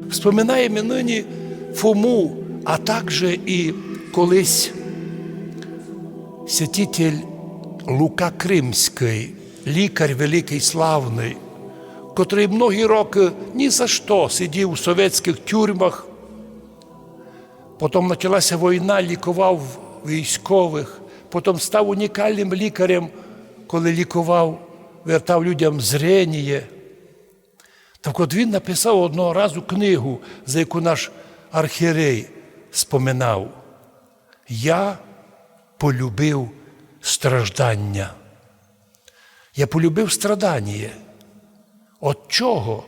Вспоминаємо нині Фому, а також і колись святитель Лука Кримський, лікар великий славний, котрий многі роки ні за що сидів у совєтських тюрмах. Потім почалася війна, лікував військових, потім став унікальним лікарем, коли лікував, вертав людям зрення. Так от він написав одного разу книгу, за яку наш архірей споминав. Я полюбив страждання. Я полюбив страдання. От чого?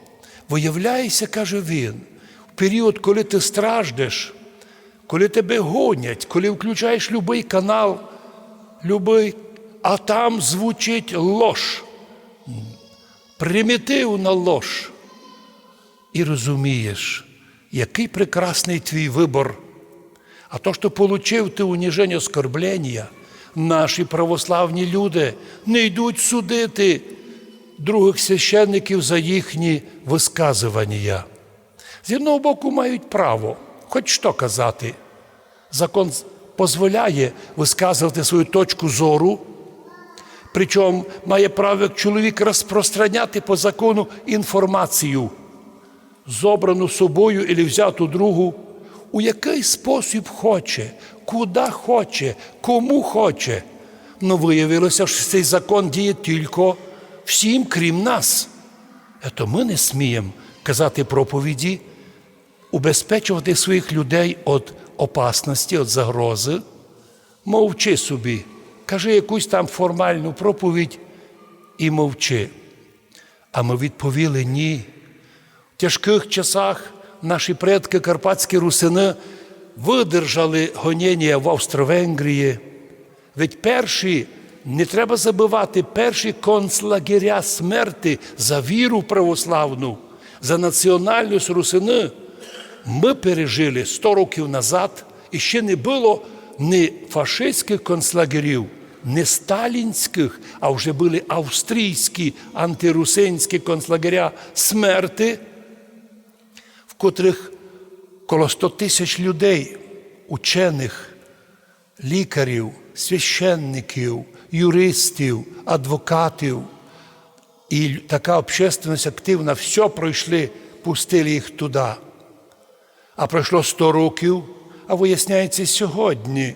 Виявляється, каже він, в період, коли ти страждеш, коли тебе гонять, коли включаєш будь-який канал, любий, а там звучить лож, примітивна лож. І розумієш, який прекрасний твій вибор. А то, що получив ти уніження оскорблення, наші православні люди не йдуть судити других священників за їхні висказування. З одного боку, мають право, хоч що казати. Закон дозволяє висказувати свою точку зору, причому має право як чоловік розпространяти по закону інформацію, зобрану собою і взяту другу, у який спосіб хоче, куди хоче, кому хоче. Ну виявилося, що цей закон діє тільки всім, крім нас. То ми не сміємо казати проповіді, убезпечувати своїх людей від опасності, від загрози. Мовчи собі, кажи якусь там формальну проповідь і мовчи. А ми відповіли ні. Тяжких часах наші предки карпатські русини видержали гоніння в Австро-Венгрії. Ведь перші, не треба забувати, перші концлагеря смерти за віру православну, за національність русини ми пережили 100 років назад, і ще не було ні фашистських концлагерів, не сталінських, а вже були австрійські антирусинські концлагеря смерти, котрих коло 100 тисяч людей, учених, лікарів, священників, юристів, адвокатів. І така общественність активна, все пройшли, пустили їх туди. А пройшло 100 років, а виясняється сьогодні,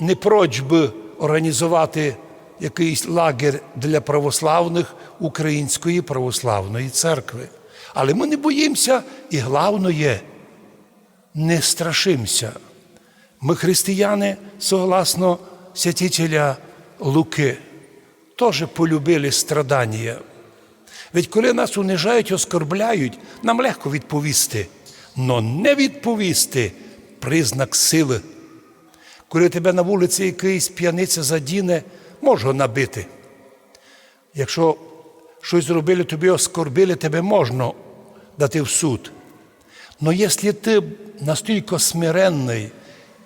не проч би організувати якийсь лагер для православних Української православної церкви. Але ми не боїмося, і головне, не страшимося. Ми, християни, согласно святителя Луки, теж полюбили страдання. Ведь коли нас унижають, оскорбляють, нам легко відповісти, но не відповісти признак сили. Коли тебе на вулиці якийсь п'яниця задіне, може набити. Якщо щось зробили, тобі оскорбили, тебе можна дати в суд. Но якщо ти настільки смиренний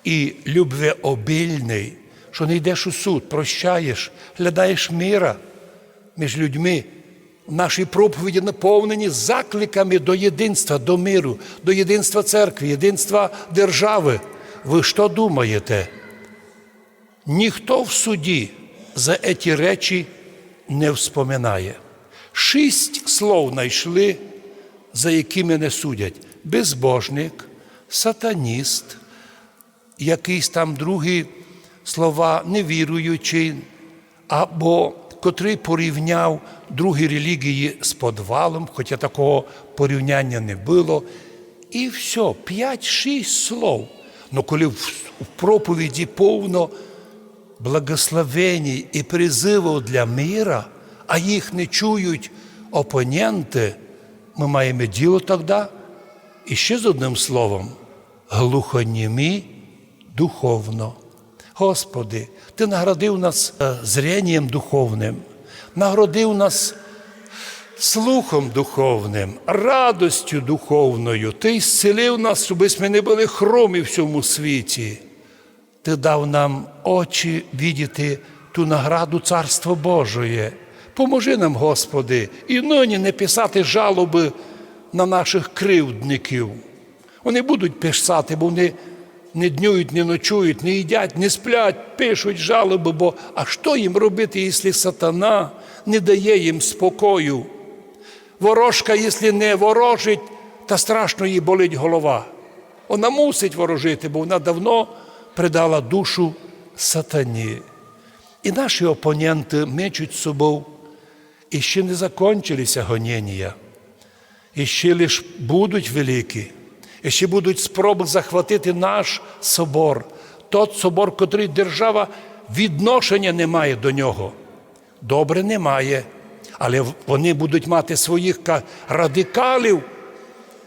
і любвеобільний, що не йдеш у суд, прощаєш, глядаєш міра між людьми, наші проповіді наповнені закликами до єдинства, до миру, до єдинства церкви, єдинства держави. Ви що думаєте? Ніхто в суді за ці речі не вспоминає. Шість слов знайшли, за якими не судять: безбожник, сатаніст, якісь там другі слова невіруючий, або котрий порівняв другі релігії з подвалом, хоча такого порівняння не було. І все, п'ять-шість слов. Ну коли в проповіді повно благословень і призивів для мира, а їх не чують опоненти, ми маємо діло тоді, і ще з одним словом, глухонімі духовно. Господи, Ти наградив нас е, зрінням духовним, наградив нас слухом духовним, радостю духовною. Ти зцілив нас, щоб ми не були хромі в цьому світі. Ти дав нам очі видіти ту награду Царства Божої. Поможи нам, Господи, і нині не писати жалоби на наших кривдників. Вони будуть писати, бо вони не днюють, не ночують, не їдять, не сплять, пишуть жалоби, бо а що їм робити, якщо сатана не дає їм спокою? Ворожка, якщо не ворожить, та страшно їй болить голова. Вона мусить ворожити, бо вона давно предала душу сатані. І наші опоненти мечуть собою, і ще не гоніння, і ще лиш будуть великі, і ще будуть спроби захватити наш собор, тот собор, котрий держава відношення не має до нього. Добре немає, але вони будуть мати своїх радикалів,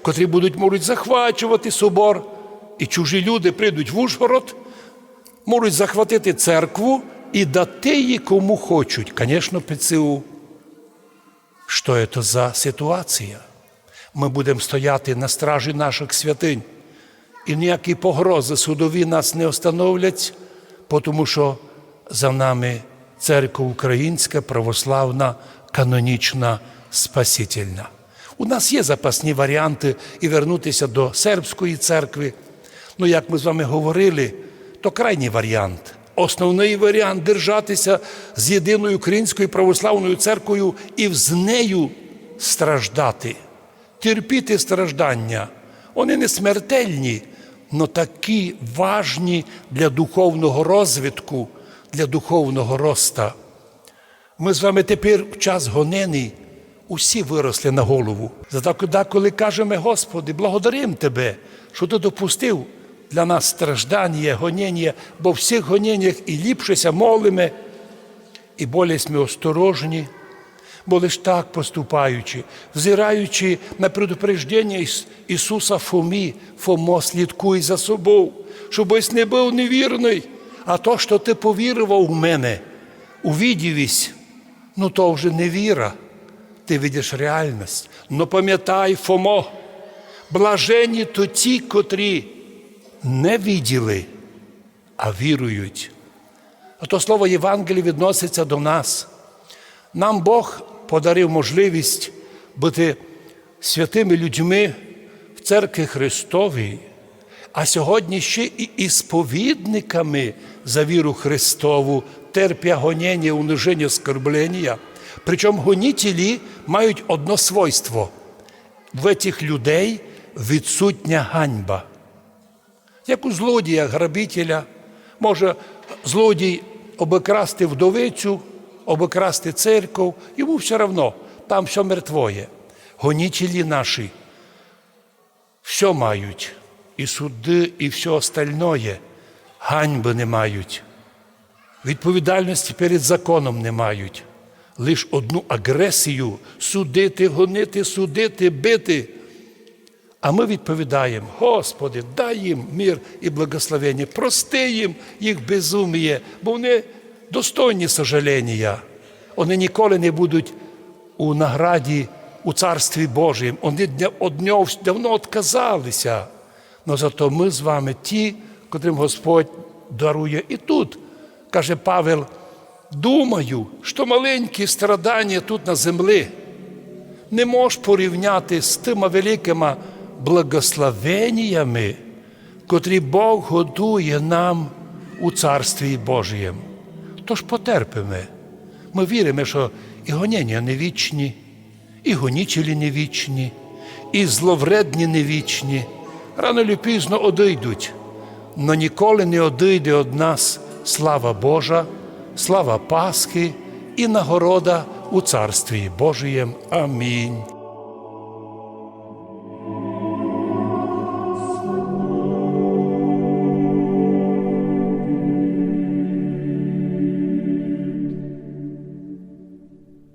котрі будуть можуть захвачувати собор, і чужі люди прийдуть в Ужгород, можуть захватити церкву і дати її кому хочуть. Звісно, ПЦУ. Що це за ситуація? Ми будемо стояти на стражі наших святинь, і ніякі погрози судові нас не остановлять, тому що за нами церква українська, православна, канонічна, спасительна. У нас є запасні варіанти і вернутися до сербської церкви. Ну, як ми з вами говорили, то крайній варіант. Основний варіант держатися з єдиною українською православною церквою і з нею страждати, терпіти страждання. Вони не смертельні, але такі важні для духовного розвитку, для духовного роста. Ми з вами тепер в час гонений, усі виросли на голову. Зато коли кажемо, Господи, благодарим Тебе, що Ти допустив для нас страждання, гонення, бо в всіх гоненнях і ліпшеся молимо, і болість ми осторожні, бо лиш так поступаючи, взираючи на предупреждення Іс- Ісуса Фомі, Фомо, слідкуй за собою, щоб ось не був невірний, а то, що ти повірував в мене, увідівість, ну то вже не віра, ти видиш реальність. Но пам'ятай, Фомо, блажені то ті, котрі не виділи, а вірують. А то слово Євангелія відноситься до нас. Нам Бог подарив можливість бути святими людьми в церкві Христовій, а сьогодні ще і ісповідниками за віру Христову, терпя гонення, униження, скорблення. Причому гонітелі мають одно свойство. В цих людей відсутня ганьба. Як у злодія, грабителя, може злодій обикрасти вдовицю, обикрасти церкву, йому все одно, там все мертвоє. Гонітелі наші все мають, і суди, і все остальное, ганьби не мають, відповідальності перед законом не мають. Лиш одну агресію судити, гонити, судити, бити. А ми відповідаємо, Господи, дай їм мир і благословення, прости їм їх безуміє, бо вони достойні сожалення. Вони ніколи не будуть у награді у Царстві Божому. Вони од нього давно відказалися. Но зато ми з вами ті, котрим Господь дарує і тут. Каже Павел, думаю, що маленькі страдання тут на землі не можеш порівняти з тими великими благословеннями, котрі Бог годує нам у Царстві Божієм. Тож потерпимо. Ми віримо, що і гонення не вічні, і гонічелі не вічні, і зловредні не вічні. Рано чи пізно одійдуть, но ніколи не одійде від нас слава Божа, слава Пасхи і нагорода у Царстві Божієм. Амінь.